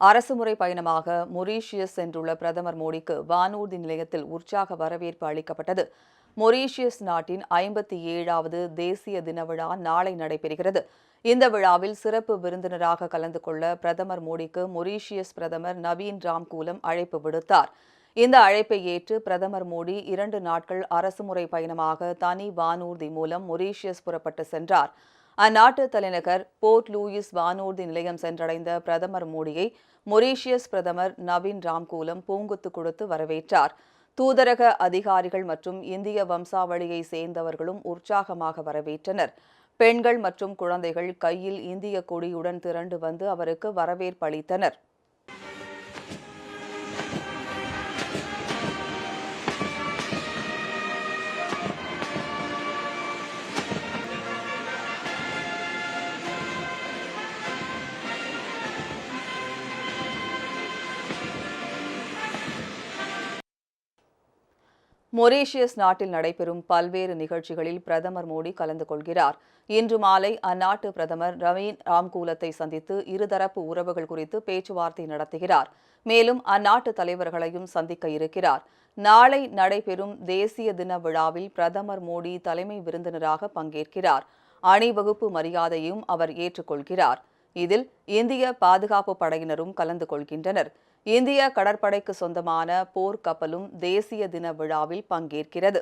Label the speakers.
Speaker 1: அரசுமுறை பயணமாக மொரீஷியஸ் சென்றுள்ள பிரதமர் மோடிக்கு வானூர்தி நிலையத்தில் உற்சாக வரவேற்பு அளிக்கப்பட்டது. மொரீஷியஸ் நாட்டின் ஐம்பத்தி ஏழாவது தேசிய தின விழா நாளை நடைபெறுகிறது. இந்த விழாவில் சிறப்பு விருந்தினராக கலந்து கொள்ள பிரதமர் மோடிக்கு மொரீஷியஸ் பிரதமர் நவீன் ராம்கூலம் அழைப்பு விடுத்தார். இந்த அழைப்பை ஏற்று பிரதமர் மோடி இரண்டு நாட்கள் அரசுமுறை பயணமாக தனி வானூர்தி மூலம் மொரீஷியஸ் புறப்பட்டு சென்றார். அந்நாட்டு தலைநகர் போர்ட் லூயிஸ் வானூர்தி நிலையம் சென்றடைந்த பிரதமர் மோடியை மொரீஷியஸ் பிரதமர் நவீன் ராம்கூலம் பூங்குத்து கொடுத்து வரவேற்றார். தூதரக அதிகாரிகள் மற்றும் இந்திய வம்சாவளியை சேர்ந்தவர்களும் உற்சாகமாக வரவேற்றனர். பெண்கள் மற்றும் குழந்தைகள் கையில் இந்திய கொடியுடன் திரண்டு வந்து அவருக்கு வரவேற்பளித்தனர் மொரீஷியஸ் நாட்டில் நடைபெறும் பல்வேறு நிகழ்ச்சிகளில் பிரதமர் மோடி கலந்து கொள்கிறார். இன்று மாலை அந்நாட்டு பிரதமர் ரவீன் ராம்கூலத்தை சந்தித்து இருதரப்பு உறவுகள் குறித்து பேச்சுவார்த்தை நடத்துகிறார். மேலும் அந்நாட்டு தலைவர்களையும் சந்திக்க இருக்கிறார். நாளை நடைபெறும் தேசிய தின விழாவில் பிரதமர் மோடி தலைமை விருந்தினராக பங்கேற்கிறார். அணிவகுப்பு மரியாதையும் அவர் ஏற்றுக்கொள்கிறார். இதில் இந்திய பாதுகாப்பு படையினரும் கலந்து கொள்கின்றனர். இந்திய கடற்படைக்கு சொந்தமான போர்க்கப்பலும் தேசிய தின விழாவில் பங்கேற்கிறது.